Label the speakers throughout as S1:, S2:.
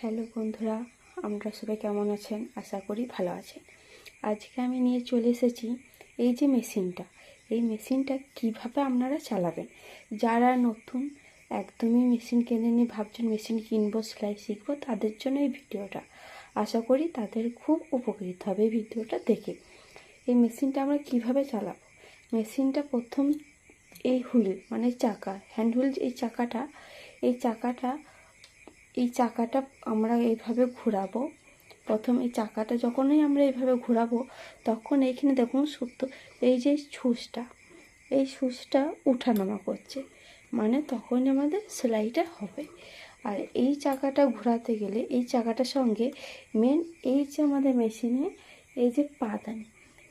S1: Hello বন্ধুরা, আমরা সবাই কেমন আছেন? আশা করি ভালো আছেন। আজকে আমি নিয়ে চলে এসেছি এই যে মেশিনটা। এই মেশিনটা কীভাবে আপনারা চালাবেন? যারা নতুন, একদমই মেশিন কিনে নিয়ে ভাবছেন মেশিন কিনবো, সেলাই শিখব, তাদের জন্য এই ভিডিওটা। আশা করি তাদের খুব উপকৃত হবে এই ভিডিওটা দেখে। এই মেশিনটা আমরা কীভাবে চালাবো? মেশিনটা প্রথম এই হুইল মানে চাকা, হ্যান্ড হুইল, এই চাকাটা এই চাকাটা এই চাকাটা আমরা এইভাবে ঘোরাবো। প্রথম এই চাকাটা যখনই আমরা এইভাবে ঘোরাবো, তখন এইখানে দেখুন সুতো এই যে সুচটা, এই সুচটা উঠানামা করছে। মানে তখনই আমাদের সেলাইটা হবে। আর এই চাকাটা ঘোরাতে গেলে, এই চাকাটার সঙ্গে মেন এই যে আমাদের মেশিনে এই যে পাদানি,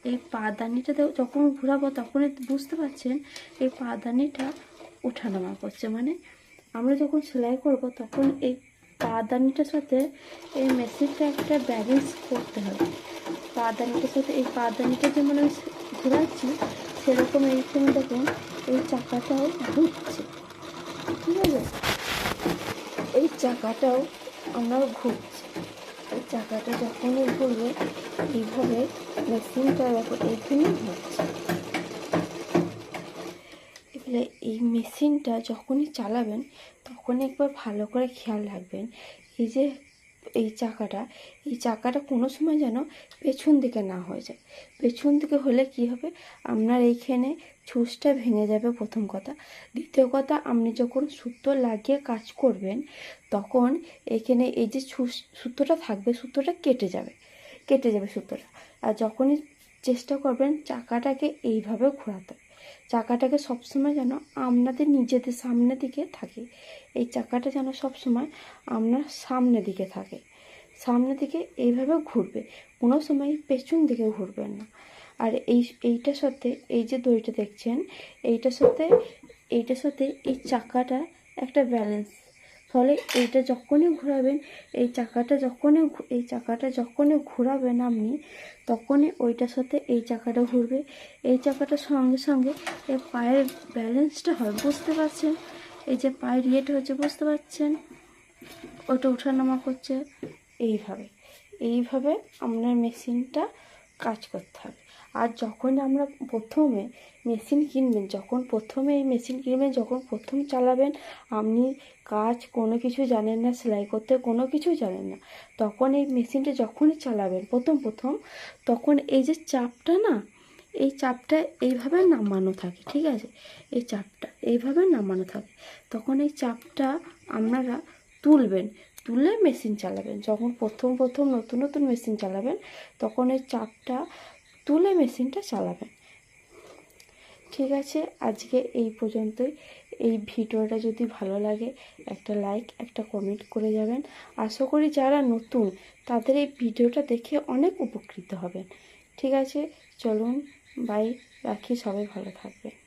S1: এই পাদানিটা যখন ঘোরাবো তখনই বুঝতে পারছেন, এই পাদানিটা উঠানামা করছে। মানে আমরা যখন সেলাই করব তখন এই পাদানিটার সাথে এই মেশিনটা একটা ব্যালেন্স করতে হবে। পাদানিটার সাথে এই পাদানিটা যেমন আমি ঘোরাচ্ছি, সেরকম এইখানে দেখুন এই চাকাটাও ঘুরছে। ঠিক আছে? এই চাকাটাও আমরা ঘুরছি। এই চাকাটা যখনই ঘুরবে এইভাবে মেশিনটা দেখো এইখানে ঘুরছে। এবারে এই মেশিনটা যখনই চালাবেন, তখনই একবার ভালো করে খেয়াল রাখবেন। এই যে, এই চাকাটা এই চাকাটা কোনো সময় যেন পেছন দিকে না হয়ে যায়। পেছন দিকে হলে কি হবে? আপনার এইখানে ছুঁচটা ভেঙে যাবে প্রথম কথা। দ্বিতীয় কথা, আপনি যখন সুতো লাগিয়ে কাজ করবেন, তখন এখানে এই যে সুতোটা থাকবে, সুতোটা কেটে যাবে কেটে যাবে সুতোটা। আর যখনই চেষ্টা করবেন চাকাটাকে এইভাবে ঘোরাতে। চাকাটাকে সবসময় যেন আপনাদের নিজেদের সামনে দিকে থাকে। এই চাকাটা যেন সবসময় আপনার সামনে দিকে থাকে। সামনে দিকে এইভাবে ঘুরবে। কোনো সময় পেছন দিকে ঘুরবেন না। আর এই, এইটার সাথে এই যে দড়িটা দেখছেন, এইটার সাথে এইটার সাথে এই চাকাটা একটা ব্যালেন্স ফলে এইটা যখনই ঘোরাবেন, এই চাকাটা যখনই এই চাকাটা যখনই ঘোরাবেন আপনি, তখনই ওইটার সাথে এই চাকাটা ঘুরবে। এই চাকাটার সঙ্গে সঙ্গে এই পায়ের ব্যালেন্সটা হয়, বুঝতে পারছেন? এই যে পায়ের ইয়েটা হচ্ছে, বুঝতে পারছেন? ওটা ওঠানামা করছে। এইভাবে এইভাবে আপনার মেশিনটা কাজ করতে হবে। আর যখন আমরা প্রথমে মেশিন কিনবেন, যখন প্রথমে এই মেশিন কিনবেন, যখন প্রথম চালাবেন, আপনি কাজ কোনো কিছু জানেন না, সেলাই করতে কোনো কিছু জানেন না, তখন এই মেশিনটা যখনই চালাবেন, প্রথম প্রথম, তখন এই যে চাপটা না, এই চাপটা এইভাবে নামানো থাকে, ঠিক আছে? এই চাপটা এইভাবে নামানো থাকে, তখন এই চাপটা আপনারা তুলবেন, তুলে মেশিন চালাবেন। যখন প্রথম প্রথম নতুন নতুন মেশিন চালাবেন, তখন এই চাপটা তুলে মেশিনটা চালাবেন। ঠিক আছে, আজকে এই পর্যন্তই। এই ভিডিওটা যদি ভালো লাগে, একটা লাইক একটা কমেন্ট করে যাবেন। আশা করি যারা নতুন, তাদের এই ভিডিওটা দেখে অনেক উপকৃত হবেন। ঠিক আছে, চলুন বাই রাখি, সবাই ভালো থাকবেন।